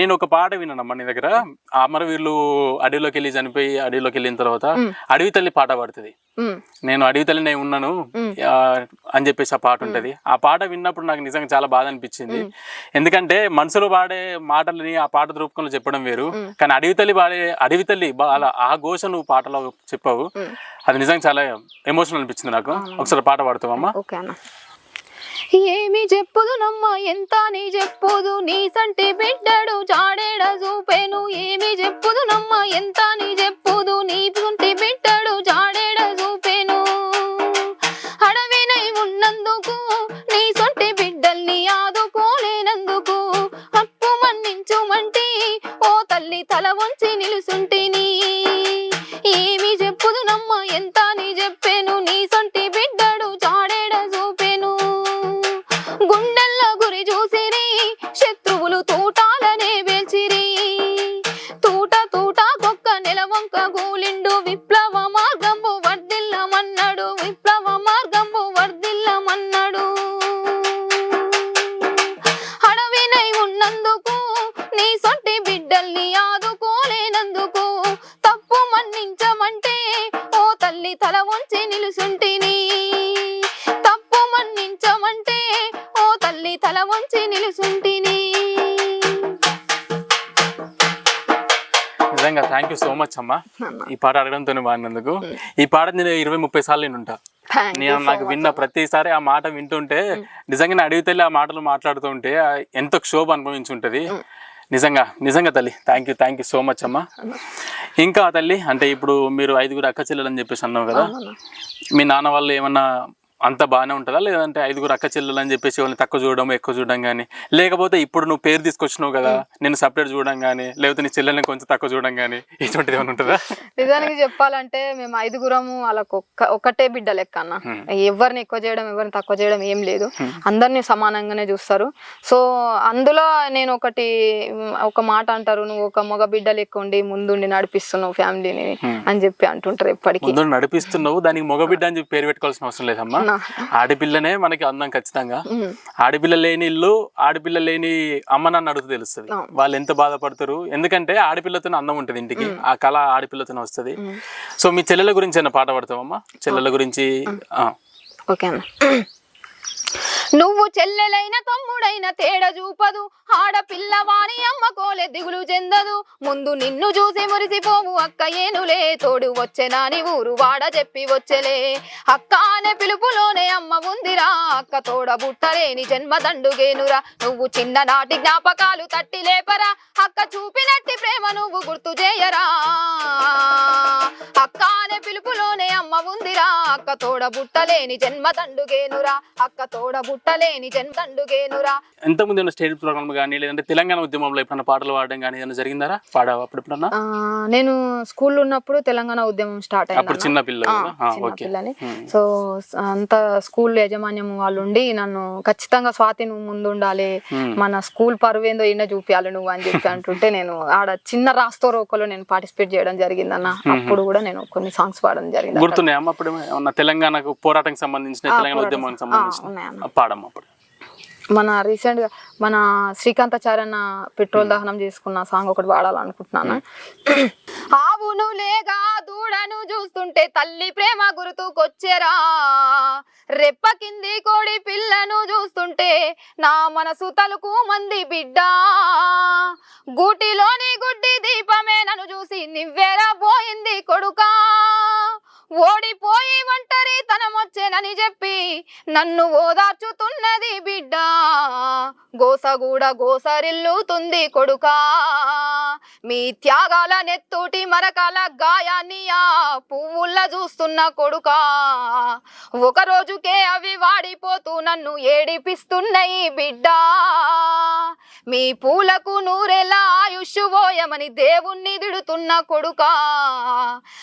నేను ఒక పాట విన్నానమ్మా నీ దగ్గర. అమరవీరులు అడవిలోకి వెళ్ళి చనిపోయి అడవిలోకి వెళ్ళిన తర్వాత. అడవి తల్లి పాట పడుతుంది. నేను అడవి తల్లి నేను ఉన్నాను అని చెప్పేసి ఆ పాట ఉంటది. ఆ పాట విన్నప్పుడు నాకు నిజంగా చాలా బాధ అనిపించింది. ఎందుకంటే మనసులో పాడే మాటలని ఆ పాట రూపంలో చెప్పడం వేరు. కానీ అడవి తల్లి పాడే అడవి తల్లి అలా ఆ ఘోష నువ్వు పాటలో చెప్పావు. అది నిజంగా చాలా ఎమోషనల్ అనిపించింది నాకు. ఒకసారి పాట పాడుతావమ్మా ఏమి చెప్పుదు నమ్మ ఎంత నీ చెప్పుదు? నీ సంటి బిడ్డడు జాడేడ చూపెను. ఏమి చెప్పుదు నమ్మ ఎంత నీ చెప్పుదు? నీ సంటి బిడ్డడు జాడేడ చూపెను. థ్యాంక్ యూ సో మచ్ అమ్మా. ఈ పాట అడగడంతో బాడినందుకు ఈ పాట నేను ఇరవై ముప్పై సార్లు Thank you నేను నాకు. విన్న ప్రతిసారి ఆ మాట వింటుంటే నిజంగా నా అడిగితే ఆ మాటలు మాట్లాడుతూ ఉంటే ఎంతో క్షోభ అనుభవించుంటది. నిజంగా నిజంగా తల్లి thank you thank you so much అమ్మా. ఇంకా తల్లి అంటే ఇప్పుడు మీరు ఐదుగురు అక్క చెల్లెలని చెప్పేసి అన్నావు కదా. మీ నాన్న వాళ్ళు ఏమన్నా అంత బాగానే ఉంటుందా? లేదంటే ఐదుగురు అక్క చెల్లెలు అని చెప్పేసి వాళ్ళని తక్కువ చూడడం ఎక్కువ చూడడం కానీ లేకపోతే ఇప్పుడు నువ్వు పేరు తీసుకొచ్చినావు కదా నేను సపరేట్ చూడడం కానీ లేకపోతే నీ చెల్లెల్ని కొంచెం తక్కువ చూడడం కానీ ఇటువంటిది ఏమైనా ఉంటుందా? నిజానికి చెప్పాలంటే మేము ఐదుగురము వాళ్ళకు ఒక్క ఒకటే బిడ్డ లెక్క అన్న. ఎవరిని ఎక్కువ చేయడం ఎవరిని తక్కువ చేయడం ఏం లేదు. అందరినీ సమానంగానే చూస్తారు. సో అందులో నేను ఒకటి ఒక మాట అంటారు నువ్వు ఒక మగ బిడ్డ లెక్క ఉండి ముందుండి నడిపిస్తున్నావు ఫ్యామిలీని. అని చెప్పి అంటుంటారు ఎప్పటికీ. నడిపిస్తున్నావు దానికి మగబిడ్డ అని చెప్పి పేరు పెట్టుకోవాల్సిన అవసరం లేదమ్మా. ఆడపిల్లనే మనకి అందం ఖచ్చితంగా. ఆడపిల్ల లేని ఇల్లు ఆడపిల్ల లేని అమ్మ నాన్న అడుగుతూ తెలుస్తుంది. వాళ్ళు ఎంత బాధపడతారు? ఎందుకంటే ఆడపిల్లతోనే అందం ఉంటుంది ఇంటికి. ఆ కళ ఆడపిల్లతోనే వస్తుంది. సో మీ చెల్లెల గురించి ఏమైనా పాట పడతావమ్మా? చెల్లెల గురించి. ఓకే అన్న. నువ్వు చెల్లెలైన తమ్ముడైన తేడ చూపదు. ఆడపిల్లవాని అమ్మకోలే దిగులు చెందదు. ముందు నిన్ను చూసి మురిసిపోవు అక్క ఏనులే. తోడు వచ్చెనాని ఊరు వాడ చెప్పి వచ్చెలే. అక్క అనే పిలుపులోనే అమ్మ ఉందిరా. అక్క తోడ బుట్టలేని జన్మ దండుగేనురా. నువ్వు చిన్ననాటి జ్ఞాపకాలు తట్టి లేపరా. అక్క చూపినట్టి ప్రేమ నువ్వు గుర్తు చేయరా. అక్క అనే పిలుపులోనే అమ్మ ఉందిరా. అక్క తోడ బుట్టలేని జన్మ దండుగేనురా. అక్క తోడ బుట్ట జన్మ దండుగేనురా ఎంతమంది ఉన్న స్టేజ్ ప్రోగ్రామ్ కానీ లేదంటే తెలంగాణ ఉద్యమంలో ఎప్పుడన్నా పాటలు పాడడం కానీ ఏదైనా జరిగిందారా? పాడావా అప్పుడు ఎప్పుడన్నా నేను స్కూల్లో ఉన్నప్పుడు తెలంగాణ ఉద్యమం స్టార్ట్ అయింది చిన్న ఓకే. పిల్లని. సో అంత స్కూల్ యాజమాన్యం వాళ్ళు ఉండి నన్ను ఖచ్చితంగా స్వాతి నువ్వు ముందు ఉండాలి ఉమ్. మన స్కూల్ పరువేందో ఈయన చూపించాలి నువ్వు అని చెప్పి అంటుంటే నేను ఆడ చిన్న రాస్తో రోకలో నేను పార్టిసిపేట్ చేయడం జరిగిందన్న. అప్పుడు కూడా నేను కొన్ని సాంగ్స్ పాడడం జరిగింది గుర్తున్నాయమ్మా అప్పుడు తెలంగాణకు పోరాటానికి సంబంధించిన తెలంగాణ పోరాటం ఉద్యమానికి సంబంధించిన. పాడమ్మా అప్పుడు. మన రీసెంట్గా మన శ్రీకాంతాచార్యన్న పెట్రోల్ దహనం చేసుకున్న సాంగ్ ఒకటి పాడాలనుకుంటున్నాను ఆవును లేగా దూడను చూస్తుంటే తల్లి ప్రేమ గుర్తుకొచ్చెరా. రెప్ప కింది కోడి పిల్లను చూస్తుంటే నా మనసు తలుకు మంది బిడ్డ. గూటిలోని గుడ్డి దీపమే నన్ను చూసి నివ్వెరా పోయింది కొడుకా. ఓడిపోయి ఒంటరి తనమొచ్చేనని చెప్పి నన్ను ఓదార్చుతున్నది బిడ్డ. గోసగూడ గోసరిల్లుతుంది కొడుకా. మీ త్యాగాల నెత్తూటి మరకాల గాయాన్ని ఆ చూస్తున్న కొడుకా. ఒక రోజుకే అవి వాడిపోతూ నన్ను ఏడిపిస్తున్నాయి బిడ్డా. మీ పూలకు నూరెలా ఆయుష్ పోయమని దేవుణ్ణి దిడుతున్న కొడుకా.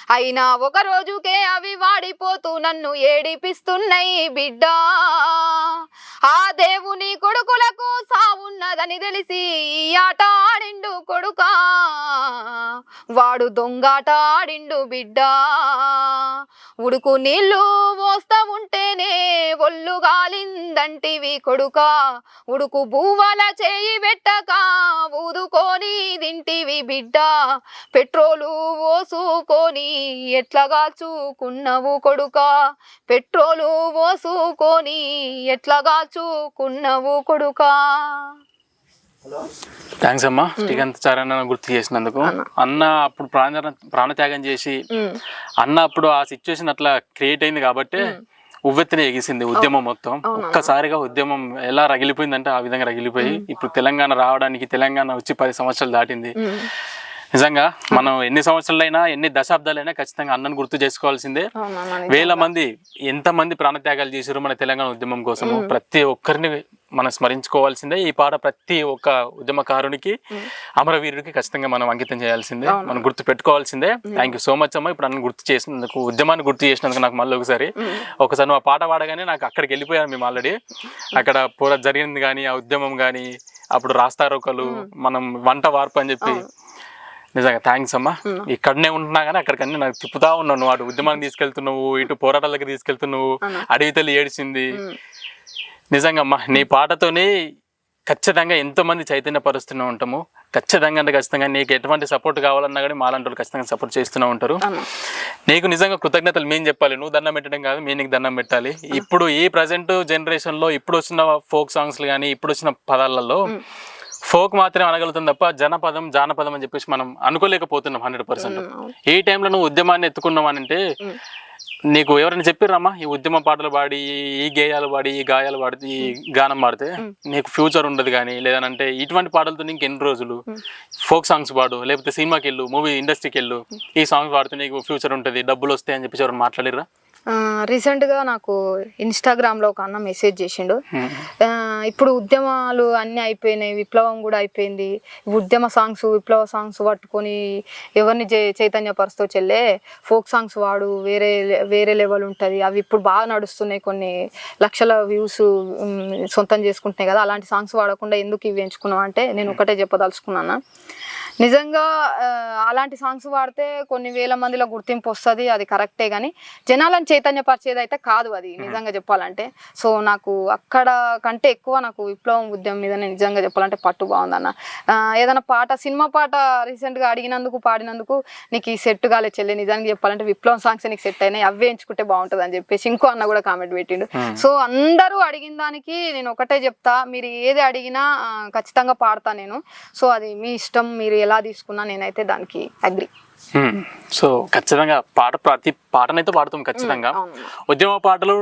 అయినా ఒక రోజుకే అవి వాడిపోతూ నన్ను ఏడిపిస్తున్నాయి బిడ్డా. ఆ దేవుని కొడుకులకు సావున్నదని తెలిసి ఆట ఆడిండు కొడుకా. వాడు దొంగాట ఆడిండు బిడ్డా. ఉడుకు నీళ్ళు వస్తా ఉంటేనే ఒళ్ళు గాలిందంటివి కొడుక. ఉడుకు బువ్వల చేయి పెట్టక ఊదుకొని దింటివి బిడ్డ. పెట్రోలు పోసుకొని ఎట్లాగా చూకున్నావు కొడుక? పెట్రోలు పోసుకొని ఎట్లాగా చూకున్నావు కొడుకా? థ్యాంక్స్ అమ్మా. శ్రీకాంత్ చారన్న గుర్తు చేసినందుకు. అన్న. అప్పుడు ప్రాణ ప్రాణత్యాగం చేసి అన్న అప్పుడు ఆ సిచ్యువేషన్ అట్లా క్రియేట్ అయింది కాబట్టి ఉవ్వెత్తిన ఎగిసింది ఉద్యమం మొత్తం. ఒక్కసారిగా ఉద్యమం ఎలా రగిలిపోయిందంటే ఆ విధంగా రగిలిపోయి ఇప్పుడు తెలంగాణ రావడానికి తెలంగాణ వచ్చి పది సంవత్సరాలు దాటింది. నిజంగా మనం ఎన్ని సంవత్సరాలైనా ఎన్ని దశాబ్దాలైనా ఖచ్చితంగా అన్నను గుర్తు చేసుకోవాల్సిందే. వేల మంది ఎంత మంది ప్రాణత్యాగాలు చేశారు మన తెలంగాణ ఉద్యమం కోసము. ప్రతి ఒక్కరిని మనం స్మరించుకోవాల్సిందే ఈ పాట ప్రతి ఒక్క ఉద్యమకారునికి అమరవీరుడికి ఖచ్చితంగా మనం అంకితం చేయాల్సిందే. మనం గుర్తు పెట్టుకోవాల్సిందే. థ్యాంక్ యూ సో మచ్ అమ్మ. ఇప్పుడు నన్ను గుర్తు చేసినందుకు ఉద్యమాన్ని గుర్తు చేసినందుకు నాకు మళ్ళీ ఒకసారి ఒకసారి ఆ పాట పాడగానే నాకు అక్కడికి వెళ్ళిపోయాను మేము ఆల్రెడీ. అక్కడ పూర జరిగింది కానీ ఆ ఉద్యమం కానీ అప్పుడు రాస్తారోకలు మనం వంట వార్పు అని చెప్పి. నిజంగా థ్యాంక్స్ అమ్మా. ఇక్కడనే ఉంటున్నా కానీ అక్కడికన్నీ నాకు తిప్పుతా ఉన్నావు. నువ్వు అటు ఉద్యమాన్ని తీసుకెళ్తున్నావు ఇటు పోరాటాల దగ్గర తీసుకెళ్తున్నావు. అడవి తల్లి ఏడిచింది. నిజంగా అమ్మా నీ పాటతోనే ఖచ్చితంగా ఎంతో మంది చైతన్యపరుస్తూనే ఉంటాము. ఖచ్చితంగా అంటే ఖచ్చితంగా నీకు ఎటువంటి సపోర్ట్ కావాలన్నా కానీ మాలాంటి వాళ్ళు ఖచ్చితంగా సపోర్ట్ చేస్తూనే ఉంటారు. నీకు నిజంగా కృతజ్ఞతలు మేము చెప్పాలి. నువ్వు దండం పెట్టడం కాదు మేము నీకు దండం పెట్టాలి. ఇప్పుడు ఈ ప్రజెంట్ జనరేషన్లో ఇప్పుడు వచ్చిన ఫోక్ సాంగ్స్ కానీ ఇప్పుడు వచ్చిన పదాలలో ఫోక్ మాత్రమే అనగలుగుతుంది తప్ప జనపదం జానపదం అని చెప్పేసి మనం అనుకోలేకపోతున్నాం హండ్రెడ్ పర్సెంట్ ఈ టైంలో నువ్వు ఉద్యమాన్ని ఎత్తుకున్నావు అంటే నీకు ఎవరైనా చెప్పిర్రమ్మా? ఈ ఉద్యమ పాటలు పాడి ఈ గేయాలు పాడి ఈ గాయాలు పాడి ఈ గానం పాడితే నీకు ఫ్యూచర్ ఉండదు కానీ లేదనంటే ఇటువంటి పాటలతో నీకు ఎన్ని రోజులు? ఫోక్ సాంగ్స్ పాడు లేకపోతే సినిమాకి వెళ్ళు మూవీ ఇండస్ట్రీకి వెళ్ళు. ఈ సాంగ్స్ పాడితే నీకు ఫ్యూచర్ ఉంటుంది డబ్బులు వస్తాయి అని చెప్పేసి ఎవరైనా మాట్లాడిర్రా? ఆ, recent గా నాకు ఇన్స్టాగ్రామ్లో ఒక అన్న మెసేజ్ చేసిండు. ఇప్పుడు ఉద్యమాలు అన్ని అయిపోయినాయి విప్లవం కూడా అయిపోయింది. ఉద్యమ సాంగ్స్ విప్లవ సాంగ్స్ పట్టుకొని ఎవరిని చే- చైతన్యపరుస్తూ చెల్లే ఫోక్ సాంగ్స్ వాడు వేరే వేరే లెవెల్ ఉంటుంది. అవి ఇప్పుడు బాగా నడుస్తున్నాయి కొన్ని. లక్షల వ్యూస్ సొంతం చేసుకుంటున్నాయి కదా. అలాంటి సాంగ్స్ వాడకుండా ఎందుకు ఇవి ఎంచుకున్నావు అంటే నేను ఒకటే చెప్పదలుచుకున్నాను. నిజంగా అలాంటి సాంగ్స్ వాడితే కొన్ని వేల మందిలో గుర్తింపు వస్తుంది అది కరెక్టే కానీ జనాలను చైతన్యపరిచేది అయితే కాదు అది నిజంగా చెప్పాలంటే. సో నాకు అక్కడ కంటే ఎక్కువ నాకు విప్లవం ఉద్యమం మీద నిజంగా చెప్పాలంటే పట్టు బాగుందన్న. ఏదైనా పాట సినిమా పాట రీసెంట్గా అడిగినందుకు పాడినందుకు నీకు ఈ సెట్ కాలే చెల్లి. నిజానికి చెప్పాలంటే విప్లవం సాంగ్స్ నీకు సెట్ అయినాయి. అవే ఎంచుకుంటే బాగుంటుంది అని చెప్పేసి ఇంకో అన్న కూడా కామెంట్ పెట్టిండు. సో అందరూ అడిగిన దానికి నేను ఒకటే చెప్తా. మీరు ఏది అడిగినా ఖచ్చితంగా పాడతా నేను. సో అది మీ ఇష్టం. మీరు ఎలా తీసుకున్నా నేనైతే దానికి అగ్రి. సో ఖచ్చితంగా పాట ప్రతి పాటనైతే పాడుతాం ఖచ్చితంగా. ఉద్యమ పాటలు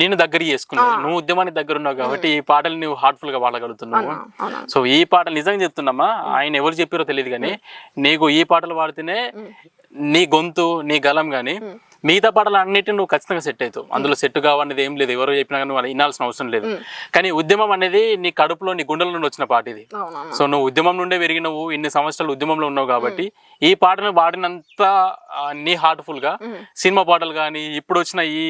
నేను దగ్గర చేసుకున్నావు నువ్వు ఉద్యమానికి దగ్గర ఉన్నావు కాబట్టి ఈ పాటలు నువ్వు హార్ట్ఫుల్గా పాడగలుగుతున్నావు. సో ఈ పాటలు నిజంగా చెప్తున్నామా? ఆయన ఎవరు చెప్పారో తెలియదు కానీ నీకు ఈ పాటలు పాడితేనే నీ గొంతు నీ గలం కానీ మిగతా పాటలు అన్నిటిని నువ్వు ఖచ్చితంగా సెట్ అవుతావు. అందులో సెట్ కావనేది ఏం లేదు. ఎవరో చెప్పినా కానీ నువ్వు వినాల్సిన అవసరం లేదు. కానీ ఉద్యమం అనేది నీ కడుపులో నీ గుండెల నుండి వచ్చిన పాట ఇది. సో నువ్వు ఉద్యమం నుండే పెరిగినవు ఇన్ని సంవత్సరాలు ఉద్యమంలో ఉన్నావు కాబట్టి ఈ పాటను పాడినంత నీ హార్ట్ఫుల్గా సినిమా పాటలు కానీ ఇప్పుడు వచ్చిన ఈ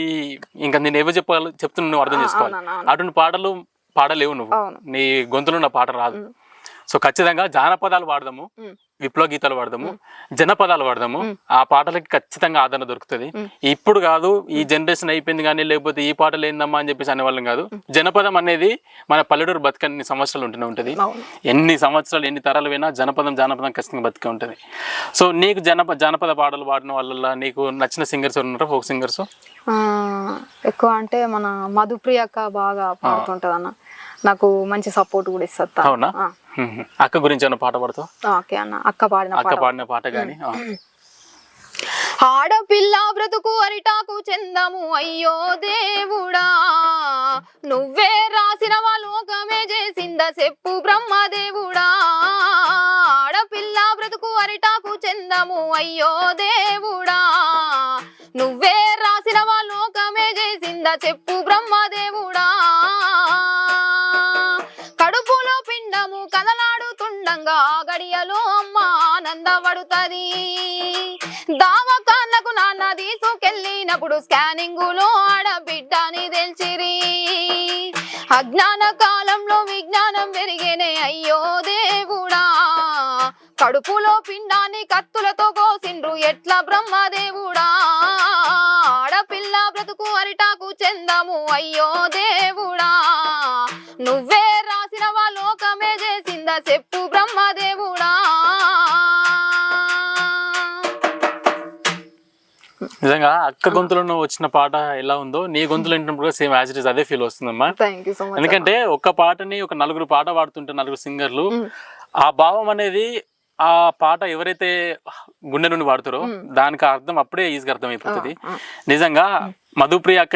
ఇంకా నేను ఏవో చెప్పాలి చెప్తున్నా నువ్వు అర్థం చేసుకోవాలి. అటువంటి పాటలు పాడలేవు నువ్వు అవును. నీ గొంతులో నా పాట రాదు సో ఖచ్చితంగా జానపదాలు వాడదాము మ్. విప్లవ గీతాలు వాడదాము జనపదాలు వాడదాము. ఆ పాటలకి ఖచ్చితంగా ఆదరణ దొరుకుతుంది. ఇప్పుడు కాదు ఈ జనరేషన్ అయిపోయింది కానీ లేకపోతే ఈ పాటలు ఏందమ్మా అని చెప్పేసి అనేవాళ్ళం కాదు. జనపదం అనేది మన పల్లెటూరు బతుకన్ని సంవత్సరాలు ఉంటూనే ఉంటుంది. ఎన్ని సంవత్సరాలు ఎన్ని తరాలు పోయినా జనపదం జానపదం ఖచ్చితంగా బతికే ఉంటుంది. సో నీకు జనప జానపద పాటలు పాడిన వాళ్ళ నీకు నచ్చిన సింగర్స్ ఉన్నారా ఫోక్ సింగర్స్? ఎక్కువ అంటే మన మధుప్రియ అక్క బాగా పాడుతుంటది అన్న నాకు మంచి సపోర్ట్ కూడా ఇస్తుంది తను. అవునా. అక్క గురించి ఏమైనా పాట పాడుతావు? ఓకే అన్న. అక్క పాడిన అక్క పాడిన పాట కానీ ఆడపిల్ల బ్రతుకు అరిటాకు చెందము అయ్యో దేవుడా. నువ్వే రాసిన లోకమే చేసింద చెప్పు బ్రహ్మదేవుడా ఆడపిల్ల బ్రతుకు అరిటాకు చెందము అయ్యో దేవుడా. నువ్వే రాసిన లోకమే చేసింద చెప్పు బ్రహ్మదేవుడా పడుతుంది. దావకాన్లకు నాన్న తీసుకెళ్ళినప్పుడు స్కానింగ్లో ఆడబిడ్డని తెలిసిరి. అజ్ఞాన కాలంలో విజ్ఞానం పెరిగేనే అయ్యో దేవుడా. కడుపులో పిండాన్ని కత్తులతో కోసిండ్రు ఎట్లా బ్రహ్మదేవుడా. ఆడపిల్ల బ్రతుకు అరిటాకు చెందము అయ్యో దేవుడా. నువ్వే రాసిన లోకమే చేసిందా చెప్పు నిజంగా అక్క గొంతులో వచ్చిన పాట ఎలా ఉందో నీ గొంతులో వింటున్నప్పుడు సేమ్ యాజ్ ఇట్ ఇస్ అదే ఫీల్ వస్తుందమ్మా. ఎందుకంటే ఒక్క పాటని ఒక నలుగురు పాట పాడుతుంటే నలుగురు సింగర్లు ఆ భావం అనేది ఆ పాట ఎవరైతే గుండె నుండి పాడుతారో దానికి అర్థం అప్పుడే ఈజీగా అర్థమైపోతుంది. నిజంగా మధుప్రియ అక్క